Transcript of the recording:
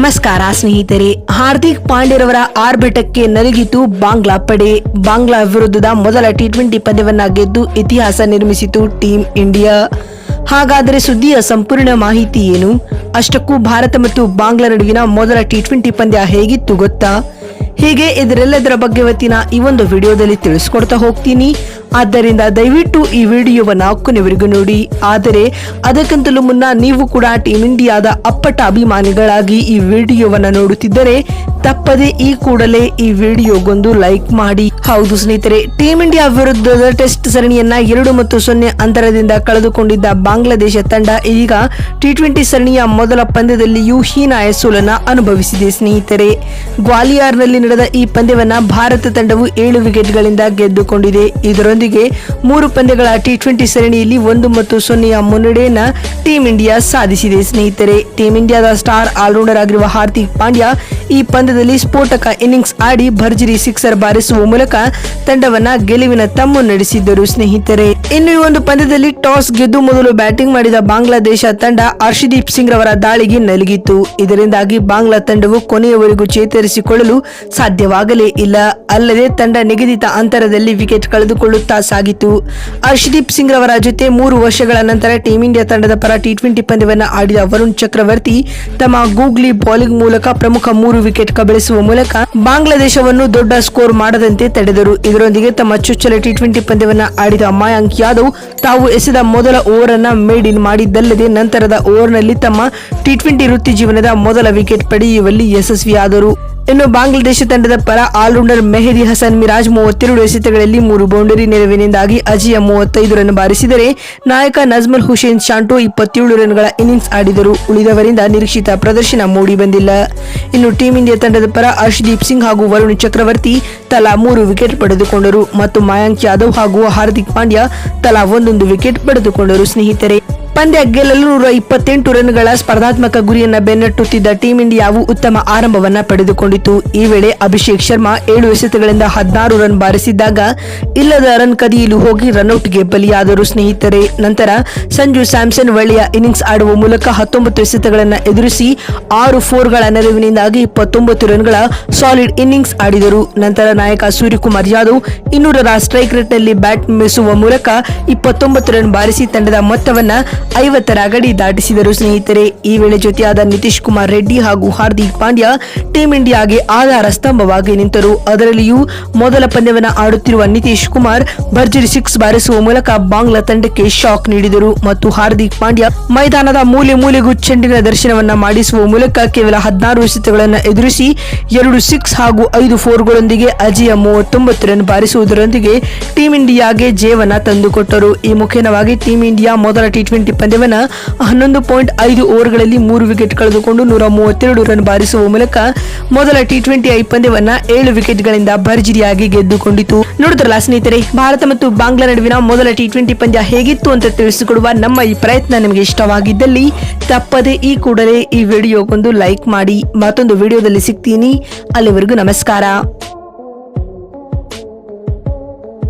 ನಮಸ್ಕಾರ ಸ್ನೇಹಿತರೆ. ಹಾರ್ದಿಕ್ ಪಾಂಡ್ಯರವರ ಆರ್ಭಟಕ್ಕೆ ನಲುಗಿತು ಬಾಂಗ್ಲಾ ಪಡೆ. ಬಾಂಗ್ಲಾ ವಿರುದ್ಧದ ಮೊದಲ ಟಿ ಟ್ವೆಂಟಿ ಪಂದ್ಯವನ್ನ ಗೆದ್ದು ಇತಿಹಾಸ ನಿರ್ಮಿಸಿತು ಟೀಂ ಇಂಡಿಯಾ. ಹಾಗಾದರೆ ಸುದ್ದಿಯ ಸಂಪೂರ್ಣ ಮಾಹಿತಿ ಏನು? ಅಷ್ಟಕ್ಕೂ ಭಾರತ ಮತ್ತು ಬಾಂಗ್ಲಾ ನಡುವಿನ ಮೊದಲ ಟಿ ಟ್ವೆಂಟಿ ಪಂದ್ಯ ಹೇಗಿತ್ತು ಗೊತ್ತಾ? ಹೀಗೆ? ಇದರೆಲ್ಲದರ ಬಗ್ಗೆ ಇವತ್ತಿನ ಈ ಒಂದು ವಿಡಿಯೋದಲ್ಲಿ ತಿಳಿಸ್ಕೊಡ್ತಾ ಹೋಗ್ತೀನಿ. ಆದ್ದರಿಂದ ದಯವಿಟ್ಟು ಈ ವಿಡಿಯೋವನ್ನು ಕೊನೆವರೆಗೂ ನೋಡಿ. ಆದರೆ, ಅದಕ್ಕಿಂತಲೂ ಮುನ್ನ ನೀವು ಕೂಡ ಟೀಮ್ ಇಂಡಿಯಾದ ಅಪ್ಪಟ ಅಭಿಮಾನಿಗಳಾಗಿ ಈ ವಿಡಿಯೋವನ್ನು ನೋಡುತ್ತಿದ್ದರೆ, ತಪ್ಪದೆ ಈ ಕೂಡಲೇ ಈ ವಿಡಿಯೋಗೊಂದು ಲೈಕ್ ಮಾಡಿ. ಹೌದು ಸ್ನೇಹಿತರೆ ಟೀಮ್ ಇಂಡಿಯಾ ವಿರುದ್ಧದ ಟೆಸ್ಟ್ ಸರಣಿಯನ್ನ ಎರಡು ಮತ್ತು ಸೊನ್ನೆ ಅಂತರದಿಂದ ಕಳೆದುಕೊಂಡಿದ್ದ ಬಾಂಗ್ಲಾದೇಶ ತಂಡ ಈಗ ಟಿ ಟ್ವೆಂಟಿ ಸರಣಿಯ ಮೊದಲ ಪಂದ್ಯದಲ್ಲಿಯೂ ಹೀನಾಯ ಸೋಲನ್ನ ಅನುಭವಿಸಿದೆ ಸ್ನೇಹಿತರೆ. ಗ್ವಾಲಿಯಾರ್ನಲ್ಲಿ ನಡೆದ ಈ ಪಂದ್ಯವನ್ನ ಭಾರತ ತಂಡವು ಏಳು ವಿಕೆಟ್ಗಳಿಂದ ಗೆದ್ದುಕೊಂಡಿದೆ. ಇದರೊಂದಿಗೆ ಮೂರು ಪಂದ್ಯಗಳ ಟಿ ಟ್ವೆಂಟಿ ಸರಣಿಯಲ್ಲಿ ಒಂದು ಮತ್ತು ಸೊನ್ನೆಯ ಮುನ್ನಡೆಯನ್ನ ಟೀಂ ಇಂಡಿಯಾ ಸಾಧಿಸಿದೆ. ಸ್ನೇಹಿತರೆ ಟೀಂ ಇಂಡಿಯಾದ ಸ್ಟಾರ್ ಆಲ್ರೌಂಡರ್ ಆಗಿರುವ ಹಾರ್ದಿಕ್ ಪಾಂಡ್ಯ ಈ ಪಂದ್ಯದಲ್ಲಿ ಸ್ಫೋಟಕ ಇನ್ನಿಂಗ್ಸ್ ಆಡಿ ಭರ್ಜರಿ ಸಿಕ್ಸರ್ ಬಾರಿಸುವ ಮೂಲಕ ತಂಡವನ್ನ ಗೆಲುವಿನ ತಮ್ಮ ನಡೆಸಿದ್ದರು. ಸ್ನೇಹಿತರೆ, ಇನ್ನು ಈ ಒಂದು ಪಂದ್ಯದಲ್ಲಿ ಟಾಸ್ ಗೆದ್ದು ಮೊದಲು ಬ್ಯಾಟಿಂಗ್ ಮಾಡಿದ ಬಾಂಗ್ಲಾದೇಶ ತಂಡ ಹರ್ಷದೀಪ್ ಸಿಂಗ್ ರವರ ದಾಳಿಗೆ ನಲುಗಿತ್ತು. ಇದರಿಂದಾಗಿ ಬಾಂಗ್ಲಾ ತಂಡವು ಕೊನೆಯವರೆಗೂ ಚೇತರಿಸಿಕೊಳ್ಳಲು ಸಾಧ್ಯವಾಗಲೇ ಇಲ್ಲ. ಅಲ್ಲದೆ ತಂಡ ನಿಗದಿತ ಅಂತರದಲ್ಲಿ ವಿಕೆಟ್ ಕಳೆದುಕೊಳ್ಳುತ್ತಾ ಸಾಗಿತು ಹರ್ಷದೀಪ್ ಸಿಂಗ್ ರವರ ಜೊತೆ ಮೂರು ವರ್ಷಗಳ ನಂತರ ಟೀಂ ಇಂಡಿಯಾ ತಂಡದ ಪರ ಟಿ ಟ್ವೆಂಟಿ ಪಂದ್ಯವನ್ನು ಆಡಿದ ವರುಣ್ ಚಕ್ರವರ್ತಿ ತಮ್ಮ ಗೂಗ್ಲಿ ಬೌಲಿಂಗ್ ಮೂಲಕ ಪ್ರಮುಖ ಮೂರು ವಿಕೆಟ್ ಕಬಳಿಸುವ ಮೂಲಕ ಬಾಂಗ್ಲಾದೇಶವನ್ನು ದೊಡ್ಡ ಸ್ಕೋರ್ ಮಾಡದಂತೆ ತಡೆದರು. ಇದರೊಂದಿಗೆ ತಮ್ಮ ಚುಚ್ಚಲ ಟಿ ಟ್ವೆಂಟಿ ಪಂದ್ಯವನ್ನು ಆಡಿದ ಮಯಾಂಕ್ ಯಾದವ್ ತಾವು ಎಸೆದ ಮೊದಲ ಓವರ್ ಅನ್ನ ಮೇಡ್ ಇನ್ ಮಾಡಿದ್ದಲ್ಲದೆ ನಂತರದ ಓವರ್ನಲ್ಲಿ ತಮ್ಮ ಟಿ ಟ್ವೆಂಟಿ ವೃತ್ತಿ ಜೀವನದ ಮೊದಲ ವಿಕೆಟ್ ಪಡೆಯುವಲ್ಲಿ ಯಶಸ್ವಿಯಾದರು. ಇನ್ನು ಬಾಂಗ್ಲಾದೇಶ ತಂಡದ ಪರ ಆಲ್ರೌಂಡರ್ ಮೆಹದಿ ಹಸನ್ ಮಿರಾಜ್ ಮೂವತ್ತೆರಡು ಎಸೆತಗಳಲ್ಲಿ ಮೂರು ಬೌಂಡರಿ ನೆರವಿನಿಂದಾಗಿ ಅಜಿಯ ಮೂವತ್ತೈದು ರನ್ ಬಾರಿಸಿದರೆ ನಾಯಕ ನಜ್ಮಲ್ ಹುಸೇನ್ ಶಾಂಟು ಇಪ್ಪತ್ತೇಳು ರನ್ಗಳ ಇನ್ನಿಂಗ್ಸ್ ಆಡಿದರು ಉಳಿದವರಿಂದ ನಿರೀಕ್ಷಿತ ಪ್ರದರ್ಶನ ಮೂಡಿ ಬಂದಿಲ್ಲ. ಇನ್ನು ಟೀಂ ಇಂಡಿಯಾ ತಂಡದ ಪರ ಹರ್ಷದೀಪ್ ಸಿಂಗ್ ಹಾಗೂ ವರುಣ್ ಚಕ್ರವರ್ತಿ ತಲಾ ಮೂರು ವಿಕೆಟ್ ಪಡೆದುಕೊಂಡರು ಮತ್ತು ಮಯಾಂಕ್ ಯಾದವ್ ಹಾಗೂ ಹಾರ್ದಿಕ್ ಪಾಂಡ್ಯ ತಲಾ ಒಂದೊಂದು ವಿಕೆಟ್ ಪಡೆದುಕೊಂಡರು. ಸ್ನೇಹಿತರೆ ಪಂದ್ಯ ಗೆಲ್ಲಲು ನೂರ ಇಪ್ಪತ್ತೆಂಟು ರನ್ಗಳ ಸ್ಪರ್ಧಾತ್ಮಕ ಗುರಿಯನ್ನ ಬೆನ್ನಟ್ಟುತ್ತಿದ್ದ ಟೀಂ ಇಂಡಿಯಾವು ಉತ್ತಮ ಆರಂಭವನ್ನ ಪಡೆದುಕೊಂಡಿತು ಈ ವೇಳೆ ಅಭಿಷೇಕ್ ಶರ್ಮಾ ಏಳು ಎಸೆತಗಳಿಂದ ಹದಿನಾರು ರನ್ ಬಾರಿಸಿದ್ದಾಗ ಇಲ್ಲದ ರನ್ ಕದಿಯಲು ಹೋಗಿ ರನ್ಔಟ್ಗೆ ಬಲಿಯಾದರು ಸ್ನೇಹಿತರೆ. ನಂತರ ಸಂಜು ಸ್ಯಾಮ್ಸನ್ ಒಳ್ಳೆಯ ಇನ್ನಿಂಗ್ಸ್ ಆಡುವ ಮೂಲಕ ಹತ್ತೊಂಬತ್ತು ಎಸೆತಗಳನ್ನು ಎದುರಿಸಿ ಆರು ಫೋರ್ಗಳ ನೆರವಿನಿಂದಾಗಿ ಇಪ್ಪತ್ತೊಂಬತ್ತು ರನ್ಗಳ ಸಾಲಿಡ್ ಇನ್ನಿಂಗ್ಸ್ ಆಡಿದರು. ನಂತರ ನಾಯಕ ಸೂರ್ಯಕುಮಾರ್ ಯಾದವ್ ಇನ್ನೂರರ ಸ್ಟ್ರೈಕ್ ರೇಟ್ನಲ್ಲಿ ಬ್ಯಾಟ್ ಮೀಸುವ ಮೂಲಕ ಇಪ್ಪತ್ತೊಂಬತ್ತು ರನ್ ಬಾರಿಸಿ ತಂಡದ ಮೊತ್ತವನ್ನ ಐವತ್ತರ ಗಡಿ ದಾಟಿಸಿದರು ಸ್ನೇಹಿತರೆ. ಈ ವೇಳೆ ಜೊತೆಯಾದ ನಿತೀಶ್ ಕುಮಾರ್ ರೆಡ್ಡಿ ಹಾಗೂ ಹಾರ್ದಿಕ್ ಪಾಂಡ್ಯ ಟೀಂ ಇಂಡಿಯಾಗೆ ಆಧಾರ ಸ್ತಂಭವಾಗಿ ನಿಂತರು. ಅದರಲ್ಲಿಯೂ ಮೊದಲ ಪಂದ್ಯವನ್ನು ಆಡುತ್ತಿರುವ ನಿತೀಶ್ ಕುಮಾರ್ ಭರ್ಜರಿ ಸಿಕ್ಸ್ ಬಾರಿಸುವ ಮೂಲಕ ಬಾಂಗ್ಲಾ ತಂಡಕ್ಕೆ ಶಾಕ್ ನೀಡಿದರು ಮತ್ತು ಹಾರ್ದಿಕ್ ಪಾಂಡ್ಯ ಮೈದಾನದ ಮೂಲೆ ಮೂಲೆಗೂ ಚೆಂಡಿನ ದರ್ಶನವನ್ನ ಮಾಡಿಸುವ ಮೂಲಕ ಕೇವಲ ಹದಿನಾರು ಎಸೆತಗಳನ್ನು ಎದುರಿಸಿ ಎರಡು ಸಿಕ್ಸ್ ಹಾಗೂ ಐದು ಫೋರ್ಗಳೊಂದಿಗೆ ಅಜಯ ಮೂವತ್ತೊಂಬತ್ತು ರನ್ ಬಾರಿಸುವುದರೊಂದಿಗೆ ಟೀಂ ಇಂಡಿಯಾಗೆ ಜೇವನ ತಂದುಕೊಟ್ಟರು. ಈ ಮುಖೇನವಾಗಿ ಟೀಂ ಇಂಡಿಯಾ ಮೊದಲ ಟಿ ಟ್ವೆಂಟಿ ಪಂದ್ಯವನ್ನ ಹನ್ನೊಂದು ಪಾಯಿಂಟ್ ಐದು ಓವರ್ಗಳಲ್ಲಿ ಮೂರು ವಿಕೆಟ್ ಕಳೆದುಕೊಂಡು ನೂರ ಮೂವತ್ತೆರಡು ರನ್ ಬಾರಿಸುವ ಮೂಲಕ ಮೊದಲ ಟಿ ಟ್ವೆಂಟಿ ಐ ಪಂದ್ಯವನ್ನ ಏಳು ವಿಕೆಟ್ಗಳಿಂದ ಭರ್ಜರಿಯಾಗಿ ಗೆದ್ದುಕೊಂಡಿತು. ನೋಡಿದ್ರಲ್ಲ ಸ್ನೇಹಿತರೆ, ಭಾರತ ಮತ್ತು ಬಾಂಗ್ಲಾ ನಡುವಿನ ಮೊದಲ ಟಿ ಟ್ವೆಂಟಿ ಪಂದ್ಯ ಹೇಗಿತ್ತು ಅಂತ ತಿಳಿಸಿಕೊಡುವ ನಮ್ಮ ಈ ಪ್ರಯತ್ನ ನಿಮಗೆ ಇಷ್ಟವಾಗಿದ್ದಲ್ಲಿ ತಪ್ಪದೆ ಈ ಕೂಡಲೇ ಈ ವಿಡಿಯೋಗೊಂದು ಲೈಕ್ ಮಾಡಿ, ಮತ್ತೊಂದು ವಿಡಿಯೋದಲ್ಲಿ ಸಿಗ್ತೀನಿ. ಅಲ್ಲಿವರೆಗೂ ನಮಸ್ಕಾರ.